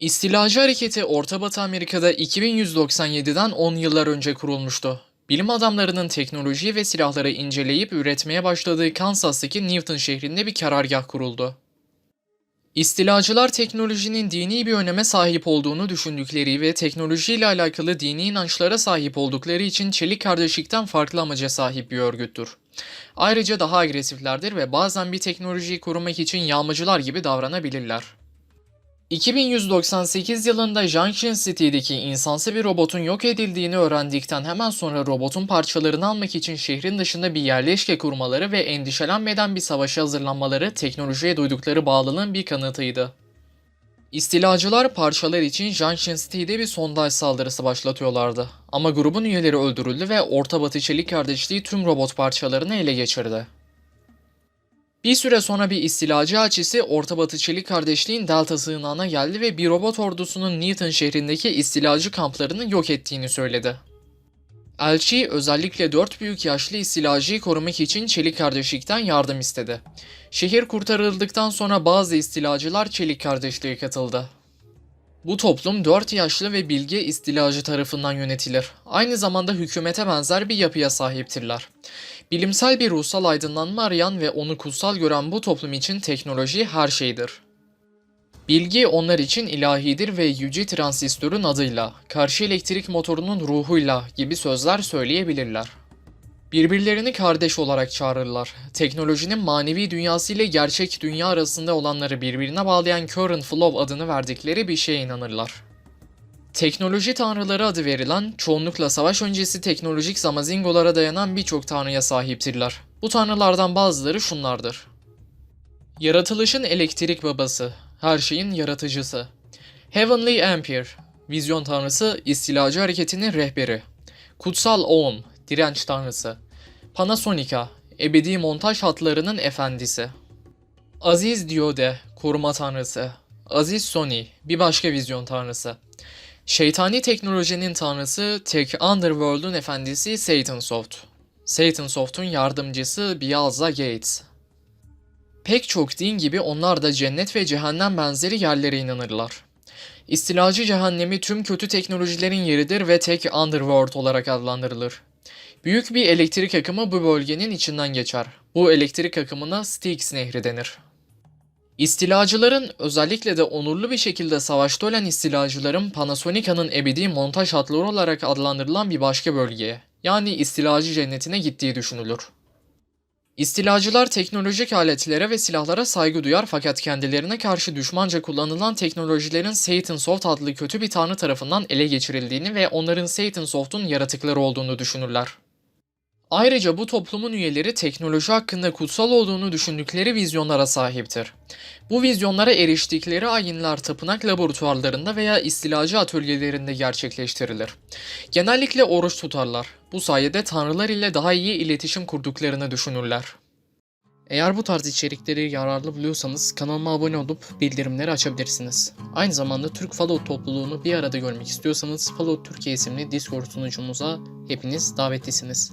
İstilacı hareketi Orta Batı Amerika'da 2197'den 10 yıllar önce kurulmuştu. Bilim adamlarının teknoloji ve silahları inceleyip üretmeye başladığı Kansas'taki Newton şehrinde bir karargah kuruldu. İstilacılar teknolojinin dini bir öneme sahip olduğunu düşündükleri ve teknolojiyle alakalı dini inançlara sahip oldukları için çelik kardeşlikten farklı amaca sahip bir örgüttür. Ayrıca daha agresiflerdir ve bazen bir teknolojiyi korumak için yağmacılar gibi davranabilirler. 2198 yılında Junction City'deki insansı bir robotun yok edildiğini öğrendikten hemen sonra robotun parçalarını almak için şehrin dışında bir yerleşke kurmaları ve endişelenmeden bir savaşa hazırlanmaları teknolojiye duydukları bağlılığın bir kanıtıydı. İstilacılar parçalar için Junction City'de bir sondaj saldırısı başlatıyorlardı. Ama grubun üyeleri öldürüldü ve Orta Batı Çelik Kardeşliği tüm robot parçalarını ele geçirdi. Bir süre sonra bir istilacı elçisi Orta Batı Çelik Kardeşliğin Delta sığınağına geldi ve bir robot ordusunun Newton şehrindeki istilacı kamplarını yok ettiğini söyledi. Elçi özellikle dört büyük yaşlı istilacıyı korumak için Çelik Kardeşlik'ten yardım istedi. Şehir kurtarıldıktan sonra bazı istilacılar Çelik Kardeşliğe katıldı. Bu toplum dört yaşlı ve bilge istilacı tarafından yönetilir. Aynı zamanda hükümete benzer bir yapıya sahiptirler. Bilimsel bir ruhsal aydınlanma arayan ve onu kutsal gören bu toplum için teknoloji her şeydir. Bilgi onlar için ilahidir ve yüce transistörün adıyla, karşı elektrik motorunun ruhuyla gibi sözler söyleyebilirler. Birbirlerini kardeş olarak çağırırlar. Teknolojinin manevi dünyası ile gerçek dünya arasında olanları birbirine bağlayan current flow adını verdikleri bir şeye inanırlar. Teknoloji tanrıları adı verilen, çoğunlukla savaş öncesi teknolojik zamazingolara dayanan birçok tanrıya sahiptirler. Bu tanrılardan bazıları şunlardır. Yaratılışın elektrik babası, her şeyin yaratıcısı. Heavenly Empire, vizyon tanrısı, istilacı hareketinin rehberi. Kutsal Ohm, direnç tanrısı. Panasonica, ebedi montaj hatlarının efendisi. Aziz Diode, koruma tanrısı. Aziz Sony, bir başka vizyon tanrısı. Şeytani teknolojinin tanrısı, tek Underworld'un efendisi Satan Soft. Satan Soft'un yardımcısı Bialza Gates. Pek çok din gibi onlar da cennet ve cehennem benzeri yerlere inanırlar. İstilacı cehennemi tüm kötü teknolojilerin yeridir ve tek Underworld olarak adlandırılır. Büyük bir elektrik akımı bu bölgenin içinden geçer. Bu elektrik akımına Styx Nehri denir. İstilacıların özellikle de onurlu bir şekilde savaşta ölen istilacıların Panasonica'nın ebedi montaj hatları olarak adlandırılan bir başka bölgeye yani istilacı cennetine gittiği düşünülür. İstilacılar teknolojik aletlere ve silahlara saygı duyar fakat kendilerine karşı düşmanca kullanılan teknolojilerin Satan Soft adlı kötü bir tanrı tarafından ele geçirildiğini ve onların Satan Soft'un yaratıkları olduğunu düşünürler. Ayrıca bu toplumun üyeleri teknoloji hakkında kutsal olduğunu düşündükleri vizyonlara sahiptir. Bu vizyonlara eriştikleri ayinler tapınak laboratuvarlarında veya istilacı atölyelerinde gerçekleştirilir. Genellikle oruç tutarlar. Bu sayede tanrılar ile daha iyi iletişim kurduklarını düşünürler. Eğer bu tarz içerikleri yararlı buluyorsanız kanalıma abone olup bildirimleri açabilirsiniz. Aynı zamanda Türk Fallout topluluğunu bir arada görmek istiyorsanız Fallout Türkiye isimli Discord sunucumuza hepiniz davetlisiniz.